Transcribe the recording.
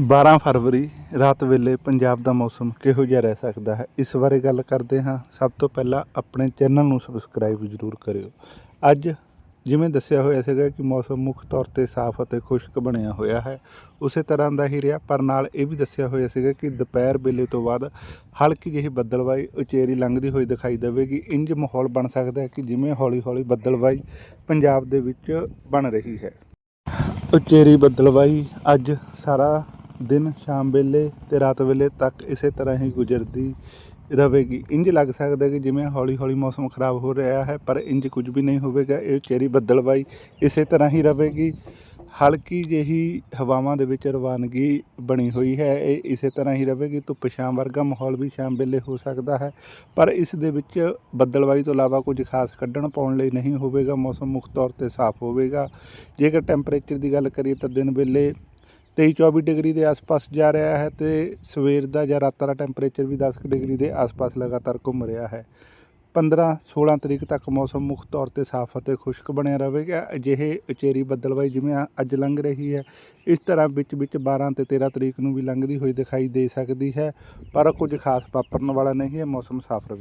12 ਫਰਵਰੀ, ਰਾਤ ਵੇਲੇ ਪੰਜਾਬ ਦਾ ਮੌਸਮ ਕਿਹੋ ਜਿਹਾ ਰਹਿ ਸਕਦਾ ਹੈ? ਇਸ ਬਾਰੇ ਗੱਲ ਕਰਦੇ ਹਾਂ। ਸਭ ਤੋਂ ਪਹਿਲਾਂ ਆਪਣੇ ਚੈਨਲ ਨੂੰ ਸਬਸਕ੍ਰਾਈਬ ਜ਼ਰੂਰ ਕਰਿਓ। ਅੱਜ ਜਿਵੇਂ ਦੱਸਿਆ ਹੋਇਆ ਸੀਗਾ ਕਿ ਮੌਸਮ ਮੁੱਖ ਤੌਰ ਤੇ ਸਾਫ਼ ਅਤੇ ਖੁਸ਼ਕ ਬਣਿਆ ਹੋਇਆ ਹੈ, ਉਸੇ ਤਰ੍ਹਾਂ ਦਾ ਹੀ ਰਿਹਾ। ਪਰ ਨਾਲ ਇਹ ਵੀ ਦੱਸਿਆ ਹੋਇਆ ਸੀਗਾ ਕਿ ਦੁਪਹਿਰ ਵੇਲੇ ਤੋਂ ਬਾਅਦ ਹਲਕੀ ਜਿਹੀ ਬੱਦਲਵਾਈ ਉਚੇਰੀ ਲੰਘਦੀ ਹੋਈ ਦਿਖਾਈ ਦੇਵੇਗੀ। ਇੰਜ ਮਾਹੌਲ ਬਣ ਸਕਦਾ ਹੈ ਕਿ ਜਿਵੇਂ ਹੌਲੀ-ਹੌਲੀ ਬੱਦਲਵਾਈ ਪੰਜਾਬ ਦੇ ਵਿੱਚ ਬਣ ਰਹੀ ਹੈ। ਉਚੇਰੀ ਬੱਦਲਵਾਈ ਅੱਜ ਸਾਰਾ ਦਿਨ, ਸ਼ਾਮ ਵੇਲੇ ਤੇ ਰਾਤ ਵੇਲੇ ਤੱਕ ਇਸੇ ਤਰ੍ਹਾਂ ਹੀ ਗੁਜ਼ਰਦੀ ਰਹੇਗੀ। ਇੰਜ ਲੱਗ ਸਕਦਾ ਕਿ ਜਿਵੇਂ ਹੌਲੀ ਹੌਲੀ ਮੌਸਮ ਖਰਾਬ ਹੋ ਰਿਹਾ ਹੈ, ਪਰ ਇੰਜ ਕੁਝ ਵੀ ਨਹੀਂ ਹੋਵੇਗਾ। ਇਹ ਉਚੇਰੀ ਬੱਦਲਵਾਈ ਇਸੇ ਤਰ੍ਹਾਂ ਹੀ ਰਹੇਗੀ। ਹਲਕੀ ਜਿਹੀ ਹਵਾਵਾਂ ਦੇ ਵਿੱਚ ਰਵਾਨਗੀ ਬਣੀ ਹੋਈ ਹੈ। ਇਹ ਇਸੇ ਤਰ੍ਹਾਂ ਹੀ ਰਹੇਗੀ। ਧੁੱਪ ਛਾਂ ਵਰਗਾ ਮਾਹੌਲ ਵੀ ਸ਼ਾਮ ਵੇਲੇ ਹੋ ਸਕਦਾ ਹੈ, ਪਰ ਇਸ ਦੇ ਵਿੱਚ ਬੱਦਲਵਾਈ ਤੋਂ ਇਲਾਵਾ ਕੁਝ ਖਾਸ ਕੱਢਣ ਪਾਉਣ ਲਈ ਨਹੀਂ ਹੋਵੇਗਾ। ਮੌਸਮ ਮੁੱਖ ਤੌਰ ਤੇ ਸਾਫ਼ ਹੋਵੇਗਾ। ਜੇਕਰ ਟੈਂਪਰੇਚਰ ਦੀ ਗੱਲ ਕਰੀਏ ਤਾਂ ਦਿਨ ਵੇਲੇ 23 24 ਡਿਗਰੀ ਦੇ ਆਸ-ਪਾਸ ਜਾ ਰਿਹਾ ਹੈ ਤੇ ਸਵੇਰ ਦਾ ਜਾਂ ਰਾਤ ਦਾ ਟੈਂਪਰੇਚਰ ਵੀ 10 ਕੁ ਡਿਗਰੀ ਦੇ ਆਸ-ਪਾਸ ਲਗਾਤਾਰ ਘੁੰਮ ਰਿਹਾ ਹੈ। 15 16 ਤਰੀਕ ਤੱਕ ਮੌਸਮ ਮੁੱਖ ਤੌਰ ਤੇ ਸਾਫ਼ ਅਤੇ ਖੁਸ਼ਕ ਬਣਿਆ ਰਹੇਗਾ। ਅਜਿਹੇ ਉਚੇਰੀ ਬੱਦਲਵਾਈ ਜਿਵੇਂ ਅੱਜ ਲੰਘ ਰਹੀ ਹੈ, ਇਸ ਤਰ੍ਹਾਂ ਵਿੱਚ ਵਿੱਚ 12 ਤੇ 13 ਤਰੀਕ ਨੂੰ ਵੀ ਲੰਘਦੀ ਹੋਈ ਦਿਖਾਈ ਦੇ ਸਕਦੀ ਹੈ, ਪਰ ਕੁਝ ਖਾਸ ਵਾਪਰਨ ਵਾਲਾ ਨਹੀਂ ਹੈ, ਮੌਸਮ ਸਾਫ਼ ਰਹੇ।